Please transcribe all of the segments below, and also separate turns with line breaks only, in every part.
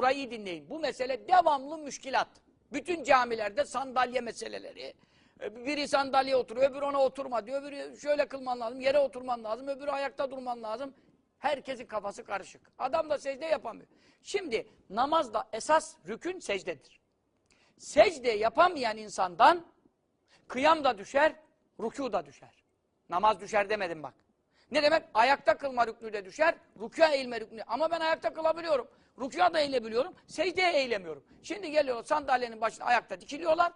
burayı dinleyin. Bu mesele devamlı müşkilat. Bütün camilerde sandalye meseleleri. E, Biri sandalyeye oturuyor, öbürü ona oturma diyor. Öbürü şöyle kılman lazım, yere oturman lazım, öbürü ayakta durman lazım. Herkesin kafası karışık. Adam da secde yapamıyor. Şimdi namazda esas rükün secdedir. Secde yapamayan insandan kıyam da düşer, rükû da düşer. Namaz düşer demedim bak. Ne demek? Ayakta kılma rüknü de düşer, rükûa eğilme rüknü. Ama ben ayakta kılabiliyorum. Rükûa da eğilebiliyorum, secdeye eğilemiyorum. Şimdi geliyorlar sandalyenin başında ayakta dikiliyorlar.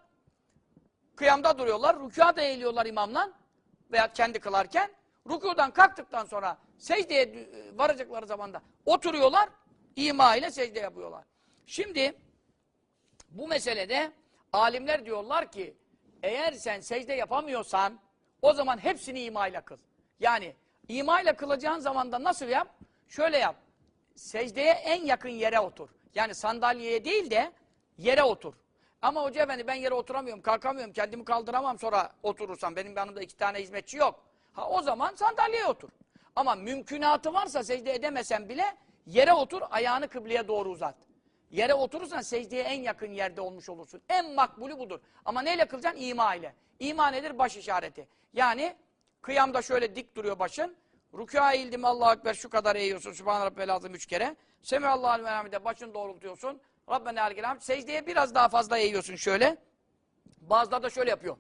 Kıyamda duruyorlar, rükûa da eğiliyorlar imamla veya kendi kılarken. Rükudan kalktıktan sonra secdeye e, varacakları zamanda oturuyorlar, ima ile secde yapıyorlar. Şimdi bu meselede alimler diyorlar ki eğer sen secde yapamıyorsan o zaman hepsini ima ile kıl. Yani ima ile kılacağın zamanda nasıl yap? Şöyle yap. Secdeye en yakın yere otur. Yani sandalyeye değil de yere otur. Ama hoca efendi ben yere oturamıyorum, kalkamıyorum, kendimi kaldıramam sonra oturursam. Benim yanımda iki tane hizmetçi yok. Ha o zaman sandalyeye otur. Ama mümkünatı varsa secde edemesen bile yere otur, ayağını kıbleye doğru uzat. Yere oturursan secdeye en yakın yerde olmuş olursun. En makbulü budur. Ama neyle kılacaksın? İma ile. İma nedir? Baş işareti. Yani kıyamda şöyle dik duruyor başın. Rükûa eğildim Allahu Ekber şu kadar eğiyorsun. Sübhane Rabbel Azim üç kere. Semihallahu ve hamide başını doğrultuyorsun. Rabbena ergel hamd. Secdeye biraz daha fazla eğiyorsun şöyle. Bazıları da şöyle yapıyor.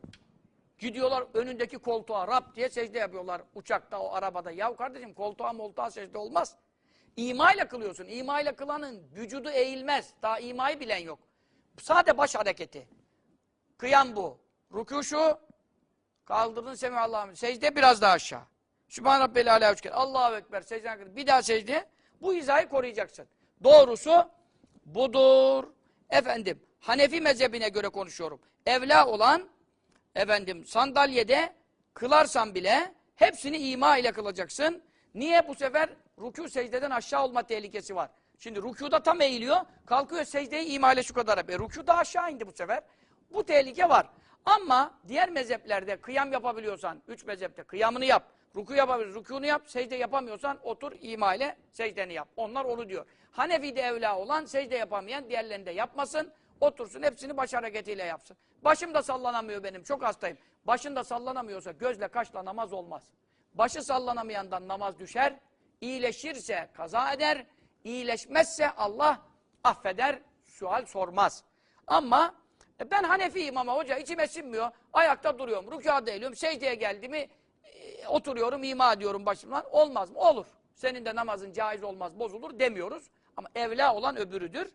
Gidiyorlar önündeki koltuğa Rab diye secde yapıyorlar uçakta o arabada. Ya kardeşim koltuğa moltuğa secde olmaz. İma ile kılıyorsun. İma ile kılanın vücudu eğilmez. Daha imayı bilen yok. Sade baş hareketi. Kıyam bu. Rükû şu. Kaldırdın semi Allah'ım. Secde biraz daha aşağı. Sübhan Rabbeli Aleyhi üç kere. Allahu Ekber. Secden kır. Bir daha secde. Bu hizayı koruyacaksın. Doğrusu budur. Efendim Hanefi mezhebine göre konuşuyorum. Evla olan efendim sandalyede kılarsan bile hepsini ima ile kılacaksın. Niye bu sefer rükû secdeden aşağı olma tehlikesi var. Şimdi rükûda tam eğiliyor, kalkıyor secdeyi ima ile şu kadar yapıyor. Rükû da aşağı indi bu sefer. Bu tehlike var. Ama diğer mezheplerde kıyam yapabiliyorsan, üç mezhepte kıyamını yap, rükû yapabiliyorsan, rükûnu yap, secde yapamıyorsan otur ima ile secdeni yap. Onlar onu diyor. Hanefi'de evla olan secde yapamayan diğerlerinde yapmasın. Otursun hepsini baş hareketiyle yapsın. Başım da sallanamıyor benim çok hastayım. Başın da sallanamıyorsa gözle kaşla namaz olmaz. Başı sallanamayandan namaz düşer. İyileşirse kaza eder. İyileşmezse Allah affeder. Sual sormaz. Ama e, ben Hanefiyim ama hoca içime sinmiyor. Ayakta duruyorum. Rükâda eğiliyorum. Secdeye geldi mi e, oturuyorum ima ediyorum başımdan. Olmaz mı? Olur. Senin de namazın caiz olmaz bozulur demiyoruz. Ama evla olan öbürüdür.